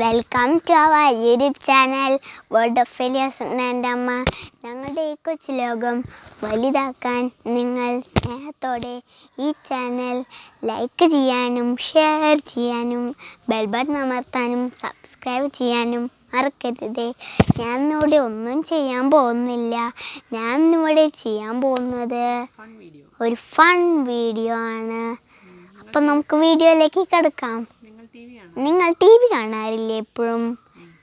Welcome to our YouTube channel world of failures എന്റെ അമ്മ ഞങ്ങളുടെ ഈ കൊച്ചു ലോകം വലുതാക്കാൻ നിങ്ങൾ സ്നേഹത്തോടെ ഈ ചാനൽ ലൈക്ക് ചെയ്യാനും ഷെയർ ചെയ്യാനും ബെൽ ബട്ടൺ അമർത്താനും സബ്സ്ക്രൈബ് ചെയ്യാനും മറക്കരുത്. ഞാൻ ഇന്നിവിടെ ഒന്നും ചെയ്യാൻ പോകുന്നില്ല. ഞാൻ ഇന്നിവിടെ ചെയ്യാൻ പോകുന്നത് ഒരു ഫൺ വീഡിയോ ആണ്. അപ്പം നമുക്ക് വീഡിയോയിലേക്ക് കിടക്കാം. നിങ്ങൾ ടി വി കാണാറില്ലേ എപ്പോഴും?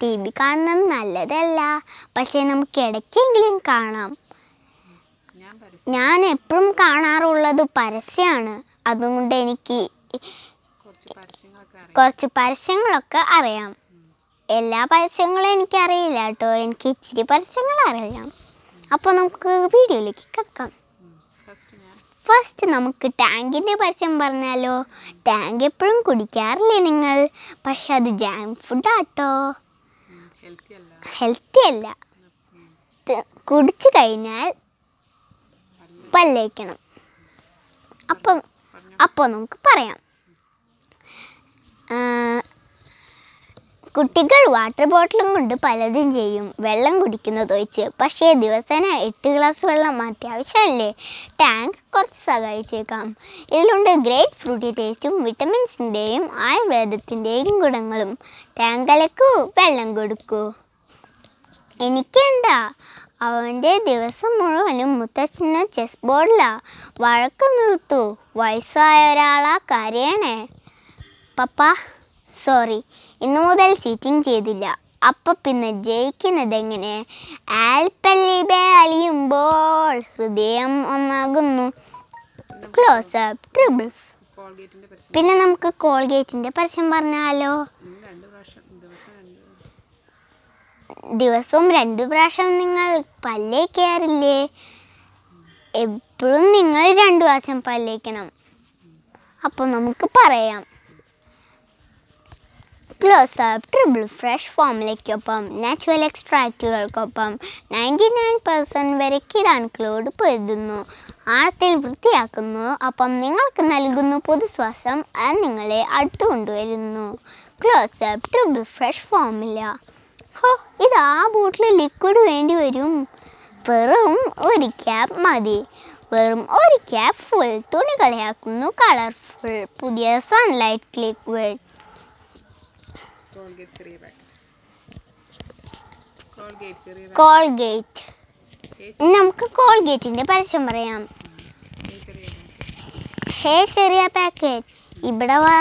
ടി വി കാണുന്നത് നല്ലതല്ല. പക്ഷേ നമുക്ക് ഇടയ്ക്കെങ്കിലും കാണാം. ഞാൻ എപ്പോഴും കാണാറുള്ളത് പരസ്യമാണ് അതുകൊണ്ട് എനിക്ക് കുറച്ച് പരസ്യങ്ങളൊക്കെ അറിയാം. എല്ലാ പരസ്യങ്ങളും എനിക്കറിയില്ല കേട്ടോ. എനിക്ക് ഇച്ചിരി പരസ്യങ്ങൾ അറിയാം. അപ്പോൾ നമുക്ക് വീഡിയോയിലേക്ക് കിടക്കാം. ഞാൻ ഫസ്റ്റ് നമുക്ക് ടാങ്കിന്റെ പരസ്യം പറഞ്ഞാലോ? ടാങ്ക് എപ്പോഴും കുടിക്കാറില്ലേ നിങ്ങൾ? പക്ഷെ അത് ജാങ്ക് ഫുഡാട്ടോ ഹെൽത്തി അല്ല. കുടിച്ചു കഴിഞ്ഞാൽ പല്ലേക്കണം അപ്പം അപ്പോൾ നമുക്ക് പറയാം ആ, കുട്ടികൾ വാട്ടർ ബോട്ടിലും കൊണ്ട് പലതും ചെയ്യും. വെള്ളം കുടിക്കുന്നത് ഒഴിച്ച്. പക്ഷേ ദിവസേന എട്ട് ഗ്ലാസ് വെള്ളം അത്യാവശ്യമല്ലേ? ടാങ്ക് കുറച്ച് സഹായിച്ചേക്കാം. ഇതിലുണ്ട് ഗ്രേറ്റ് ഫ്രൂട്ടി ടേസ്റ്റും വിറ്റമിൻസിന്റെയും ആയുർവേദത്തിന്റെയും ഗുണങ്ങളും. ടാങ്ക് അലക്കൂ വെള്ളം കൊടുക്കൂ. എനിക്കെന്താ അവന്റെ ദിവസം മുഴുവനും മുത്തച്ഛന് ചെസ് ബോർഡിലാ വഴക്ക് നിർത്തൂ. വയസ്സായ ഒരാളാ കരയണേ. പപ്പ സോറി ഇന്നു മുതൽ ചീറ്റിംഗ് ചെയ്തില്ല. അപ്പൊ പിന്നെ ജയിക്കുന്നത് എങ്ങനെ? ആൽപ്പല്ലിബെ അലിയുമ്പോൾ ഹൃദയം ഒന്നാകുന്നു. ക്ലോസ് അപ്പ് ട്രിബിൾ പിന്നെ നമുക്ക് കോൾഗേറ്റിന്റെ പരസ്യം പറഞ്ഞാലോ? ദിവസവും രണ്ടു പ്രാവശ്യം നിങ്ങൾ പല്ലേ പല്ലേക്കാറില്ലേ എപ്പോഴും നിങ്ങൾ രണ്ടു പ്രാവശ്യം പല്ലേക്കണം. അപ്പോൾ നമുക്ക് പറയാം. ക്ലോസ് അപ്പ് ട്രിപ്പിൾ ഫ്രഷ് ഫോമിലേക്കൊപ്പം നാച്ചുറൽ എക്സ്ട്രാക്റ്റുകൾക്കൊപ്പം നയന്റി നയൻ പെർസെന്റ് വരെ കിടാൻ ക്ലോഡ് പൊരുതുന്നു ആഴത്തിൽ വൃത്തിയാക്കുന്നു ഒപ്പം നിങ്ങൾക്ക് നൽകുന്നു പുതുശ്വാസം അത് നിങ്ങളെ അടുത്തു കൊണ്ടുവരുന്നു. ക്ലോസ് അപ്പ് ട്രിപ്പിൾ ഫ്രഷ് ഫോമില ഹോ ഇത് ആ ബോട്ടിൽ ലിക്വിഡ് വേണ്ടി വരും. വെറും ഒരു ക്യാപ്പ് മതി. വെറും ഒരു ക്യാപ്പ് ഫുൾ തുണി കളയാക്കുന്നു കളർഫുൾ പുതിയ സൺലൈറ്റ് ലിക്വിഡ് കോൾഗേറ്റ് ചെറിയ പാക്കറ്റ് കോൾഗേറ്റ് ചെറിയ കോൾഗേറ്റ് ഇനി നമുക്ക് കോൾഗേറ്റിന്റെ പരസ്യം പറയാം. ഹേ ചെറിയ പാക്കറ്റ് ഇവിടെ വാ.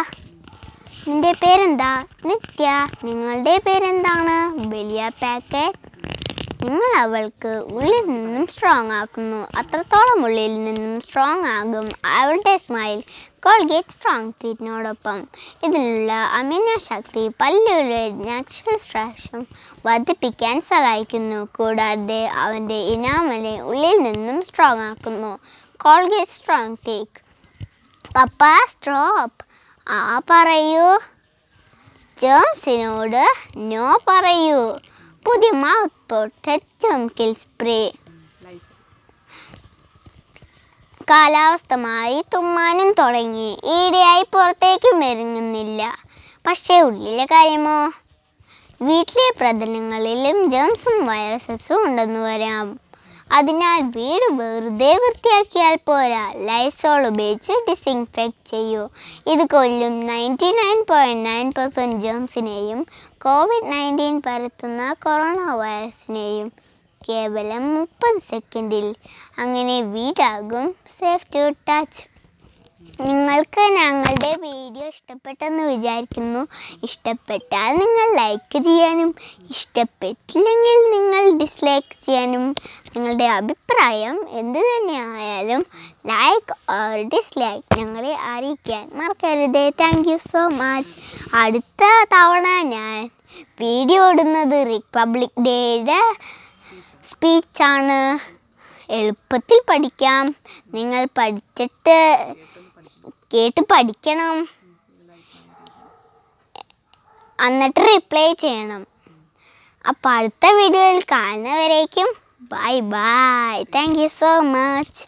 നിന്റെ പേരെന്താ? നിത്യ. നിങ്ങളുടെ പേരെന്താണ്? വലിയ പാക്കറ്റ് നിങ്ങൾ അവൾക്ക് ഉള്ളിൽ നിന്നും സ്ട്രോങ് ആക്കുന്നു. അത്രത്തോളം ഉള്ളിൽ നിന്നും സ്ട്രോങ് ആകും. അവളുടെ സ്മൈൽ കോൾഗേറ്റ് സ്ട്രോങ് ട്രീറ്റിനോടൊപ്പം ഇതിനുള്ള അമിനോ ശക്തി പല്ലുകളുടെ നാച്ചുറൽ സ്ട്രാക്ഷൻ വർദ്ധിപ്പിക്കാൻ സഹായിക്കുന്നു. കൂടാതെ അവന്റെ ഇനാമലെ ഉള്ളിൽ നിന്നും സ്ട്രോങ് ആക്കുന്നു. കോൾഗേറ്റ് സ്ട്രോങ് ടേക്ക് പപ്പ സ്ട്രോപ്പ് ആ പറയൂ. ജേംസിനോട് നോ പറയൂ. പുതിയ മൗത്ത് പ്രൊട്ടക്റ്റും ചെമിക്കൽ സ്പ്രേ കാലാവസ്ഥമായി കാലാവസ്ഥ മാറി തുമ്മാനും തുടങ്ങി. ഈടെയായി പുറത്തേക്ക് മെരുങ്ങുന്നില്ല പക്ഷേ ഉള്ളിലെ കാര്യമോ? വീട്ടിലെ പ്രതലങ്ങളിലും ജംസും വൈറസസും ഉണ്ടെന്ന് വരാം. അതിനാൽ വീട് വെറുതെ വൃത്തിയാക്കിയാൽ പോരാ. ലൈസോൾ ഉപയോഗിച്ച് ഡിസിൻഫെക്റ്റ് ചെയ്യൂ. ഇത് കൊല്ലും ninety nine point nine percent ജേംസിനെയും COVID nineteen പരത്തുന്ന കൊറോണ വൈറസിനെയും കേവലം മുപ്പത് സെക്കൻഡിൽ അങ്ങനെ വീടാകും സേഫ് ടു ടച്ച്. നിങ്ങൾക്ക് ഞങ്ങളുടെ വീഡിയോ ഇഷ്ടപ്പെട്ടെന്ന് വിചാരിക്കുന്നു. ഇഷ്ടപ്പെട്ടാൽ നിങ്ങൾ ലൈക്ക് ചെയ്യാനും ഇഷ്ടപ്പെട്ടില്ലെങ്കിൽ നിങ്ങൾ ഡിസ്ലൈക്ക് ചെയ്യാനും നിങ്ങളുടെ അഭിപ്രായം എന്ത് തന്നെയായാലും ലൈക്ക് ഓർ ഡിസ്ലൈക്ക് ഞങ്ങളെ അറിയിക്കാൻ മറക്കരുത്. താങ്ക് യു സോ മച്ച് അടുത്ത തവണ ഞാൻ വീഡിയോ ഇടുന്നത് റിപ്പബ്ലിക് ഡേയുടെ സ്പീച്ചാണ് എളുപ്പത്തിൽ പഠിക്കാം. നിങ്ങൾ പഠിച്ചിട്ട് കേട്ട് പഠിക്കണം. എന്നിട്ട് റിപ്ലൈ ചെയ്യണം. അപ്പോൾ അടുത്ത വീഡിയോയിൽ കാണുന്നവരേക്കും bye bye thank you so much